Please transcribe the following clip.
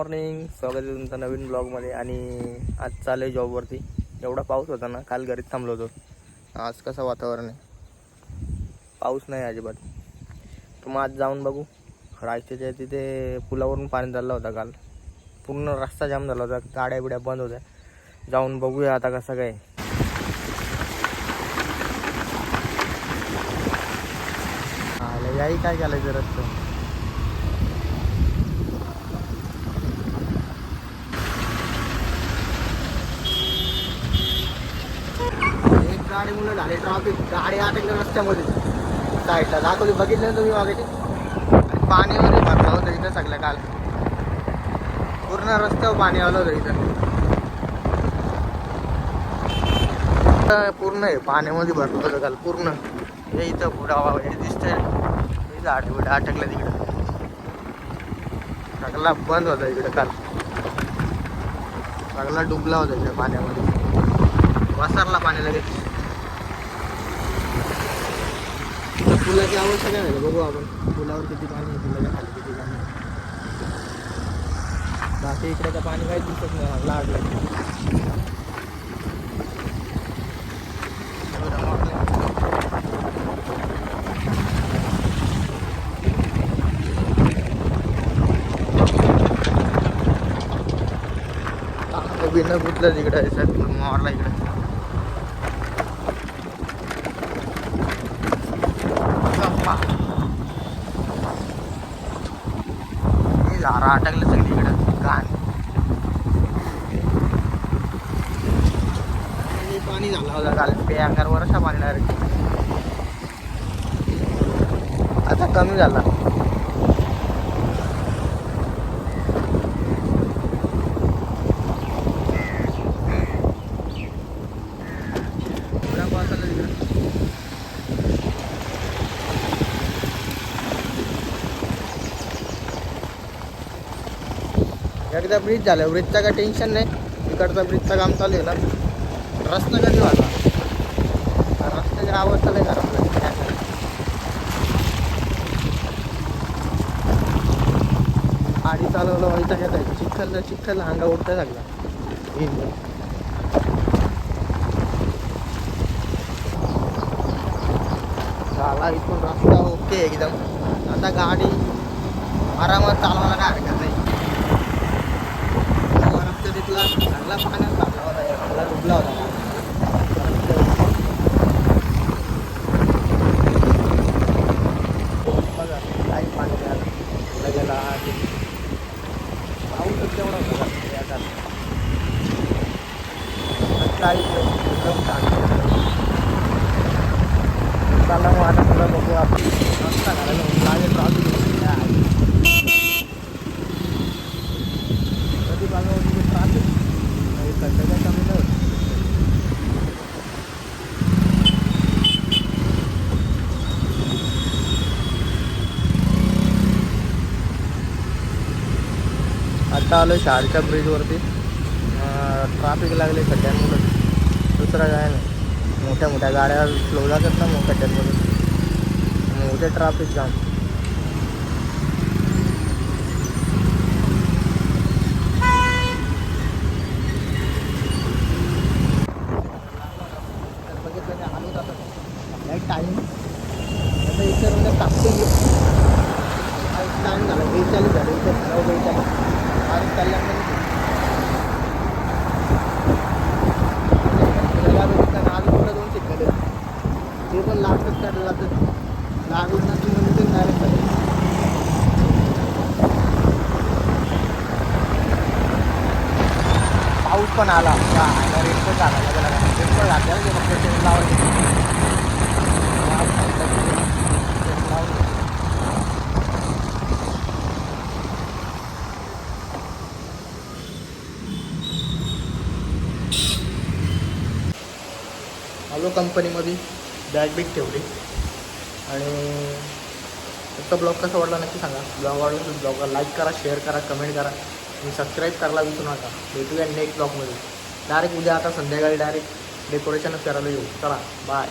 Morning स्वागत आहे तुमचा नवीन ब्लॉगमध्ये आणि आज चालू आहे जॉबवरती एवढा पाऊस होता ना काल घरीच थांबलो होतो. आज कसं वातावरण आहे? पाऊस नाही अजिबात. तर मग आज जाऊन बघू. रायच्याच्या तिथे पुलावरून पाणी चालला होता काल. पूर्ण रस्ता जाम झाला होता. गाड्या बिड्या बंद होत्या. जाऊन बघूया आता कसं काय. आलं याही काय करायचं रस्तं? गाडी मुलं झाले ट्रॉफिक गाडी अटकली रस्त्यामध्ये. साईडला दाखवली बघितलं ना तुम्ही मागे आणि पाणीमध्ये भरलं होतं इथं सगळं काल. पूर्ण रस्त्यावर पाणी आलं होतं इथं. पूर्ण आहे. पाण्यामध्ये भरलं होतं काल पूर्ण. हे इथं पुढावा हे दिसतंय. हे झाड बिड अटकलं तिकडं. सगळा बंद होता इकडं काल. सगळा डुबला होता इकडे पाण्यामध्ये. वसरला पाणी लगेच. पुलाची आवश्यक आहे बघू आपण. पुलावर किती पाणी आहे पुलाच्या खाली किती पाणी आहे. बाकी इकडे तर पाणी काहीच दिसत नाही लागलं बिना कुठलं तिकडे आहे साहेब मारला इकडे गप्पा. हे झाडं अटकलं सगळी इकडं घाण पाणी झालं. होतं काल बेकार वर्षा पाणी डायरेक्ट आता कमी झाला एवढा पाऊस आला तिकडं एकदा ब्रिज झालं. ब्रिजचं काय टेन्शन नाही. इकडचा ब्रिजचं काम चालू आहे ना. रस्ता कधी झाला. रस्त्याची अवस्था नाही आहे झाली. गाडी चालवलं व्हायचं घेत आहे चिखल चिखल अंगा उडता लागला झाला इथून रस्ता ओके एकदम. आता गाडी आरामात चालवायला काय हरकत नाही. तिथला चांगला पाण्यात चालला होता चांगला डुबला होता बघा काय पाणी आलं लगेला पाऊसच तेवढा होता याचा काही एकदम चांगलं चला मग आता पुढं बघू आपण रस्ता घालायला लागेल ट्रॉफिक कधी बघा ट्रॅफिक सध्या काय कमी नाही होत. आता आलो शाळेच्या ब्रिजवरती ट्राफिक लागले खड्ड्यांमधून दुसरं काय नाही. मोठ्या मोठ्या गाड्या स्लो जातात ना मग खड्ड्यांमधून मोठे ट्राफिक जाम बघितलं नाही आलो जातात टाईम आता इतर म्हणजे टाकते टाईम झाला बेचाळीस झाले इथं नऊ बेचाळीस आज कल्याणमध्ये आज पुढं दोन शिकले ते पण लागतात काढलं जातात लागलं ना की म्हणजे ते डायरेक्ट पाऊस पण आला. रेनकोट आला रेनकोट फक्त आलो कंपनीमध्ये. बॅग बिग ठेवली. आणि फक्त ब्लॉग कसा वाटला नक्की सांगा. ब्लॉग आवडला तर ब्लॉगला लाईक करा शेअर करा कमेंट करा. आणि सबस्क्राईब करायला विसरू नका. भेटूया नेक्स्ट ब्लॉगमध्ये डायरेक्ट उद्या आता संध्याकाळी डायरेक्ट डेकोरेशनच करायला येऊ. चला बाय